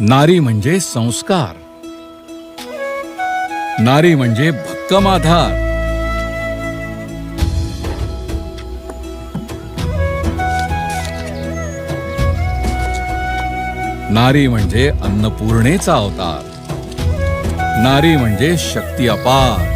नारी म्हणजे संस्कार. नारी म्हणजे भक्कम आधार नारी म्हणजे अन्नपूर्णेचा अवतार. नारी म्हणजे शक्ती अपार.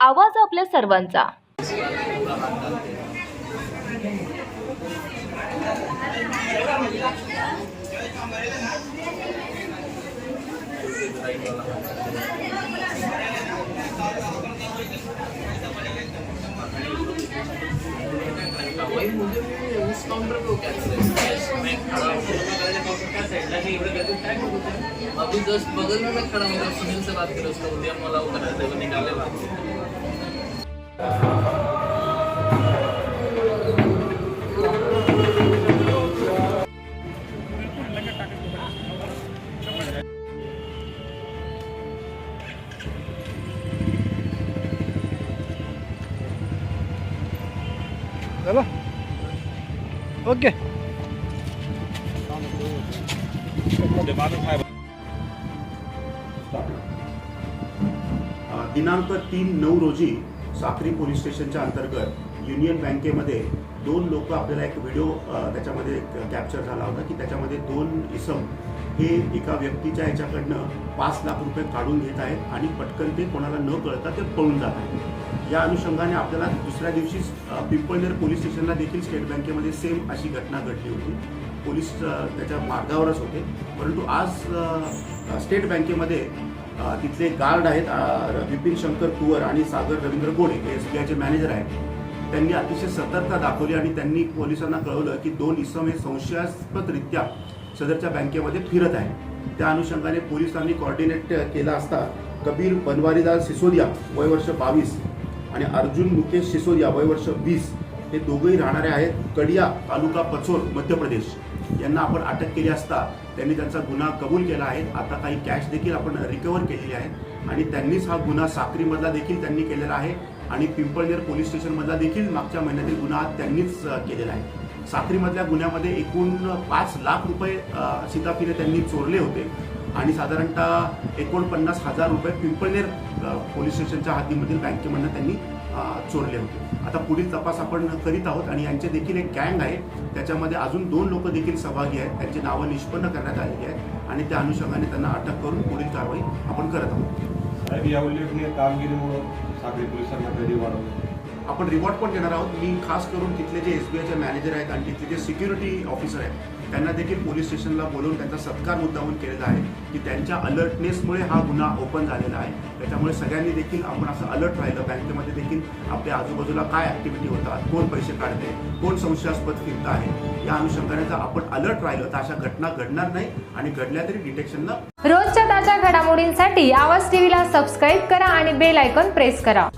आवाज आपल्या सर्वांचा. अभी जस्ट बगल में मैं खड़ा हूँ सुनील से बात करें उसका उद्या मला वो करायचं आहे, वो निकाले बात चला. ओके. दिनांक तीन नऊ रोजी साक्री पोलीस स्टेशनच्या अंतर्गत युनियन बँकेमध्ये दोन लोक आपल्याला एक व्हिडिओ त्याच्यामध्ये कॅप्चर झाला होता की त्याच्यामध्ये दोन इसम हे एका व्यक्तीच्या याच्याकडनं पाच लाख रुपये काढून घेत आहेत आणि पटकन ते कोणाला न कळता ते पळून जात आहेत. या अनुषंगाने आपल्याला दुसऱ्या दिवशी पिंपळनेर पोलीस स्टेशनला देखील स्टेट बँकेमध्ये सेम अशी घटना घडली होती. पोलीस त्याच्या मार्गावरच होते. परंतु आज स्टेट बँकेमध्ये तिथले गार्ड आहेत विपिन शंकर कुवर आणि सागर रवींद्र गोडे हे एस बी आयचे मॅनेजर आहेत. त्यांनी अतिशय सतर्कता दाखवली आणि त्यांनी पोलिसांना कळवलं की दोन इसम हे संशयास्पदरित्या सदरच्या बँकेमध्ये फिरत आहे त्या अनुषंगाने पोलिसांनी कॉर्डिनेट केला असता कबीर बनवारीलाल सिसोदिया वय वर्ष बावीस आणि अर्जुन मुकेश सिसोदिया वय वर्ष वीस हे दोघंही राहणारे आहेत कडिया तालुका पचोर मध्य प्रदेश. यांना आपण अटक केली असता त्यांनी त्यांचा गुन्हा कबूल केला आहे. आता काही कॅश देखील आपण रिकवर केलेली आहे. आणि त्यांनीच हा गुन्हा साक्रीमधला देखील त्यांनी केलेला आहे. आणि पिंपळनेर पोलीस स्टेशनमधला देखील मागच्या महिन्यातील गुन्हा त्यांनीच केलेला आहे. साक्रीमधल्या गुन्ह्यामध्ये एकूण पाच लाख रुपये अ, सीताफिरे त्यांनी चोरले होते. आणि साधारणतः एकोणपन्नास हजार रुपये पिंपळनेर पोलीस स्टेशनच्या हद्दीमधील बँकेमधनं त्यांनी चोरले होते. आता पुढील तपास आपण करीत आहोत आणि यांचे देखील एक गँग आहे. त्याच्यामध्ये अजून दोन लोक देखील सहभागी आहेत. त्यांची नावं निष्पन्न करण्यात आलेली आहेत आणि त्या अनुषंगाने त्यांना अटक करून पुढील कारवाई आपण करत आहोत. या उल्लेखनीय कामगिरीमुळं साखळी पोलिसांना कधी वाढवलं. आपण रिवॉर्ड पण देणार आहोत. मी खास करून तिथले जे एस बी आयचे मॅनेजर आहेत आणि तिथले जे सिक्युरिटी ऑफिसर आहेत त्यांना देखील पोलीस स्टेशनला बोलवून त्यांचा सत्कार मुद्दामून केलेला आहे की त्यांच्या अलर्टनेसमुळे हा गुन्हा ओपन झालेला आहे. त्याच्यामुळे सगळ्यांनी देखील आपण असं अलर्ट राहिलं. बँकेमध्ये देखील आपल्या आजूबाजूला काय ऍक्टिव्हिटी होतात कोण पैसे काढते कोण संशयास्पद फिरत आहे या अनुषंगाने जर आपण अलर्ट राहिलं तर अशा घटना घडणार नाही आणि घडल्या तरी डिटेक्शनला रोजच्या ताज्या घडामोडींसाठी आवाज टीव्हीला सबस्क्राईब करा आणि बेल आयकॉन प्रेस करा.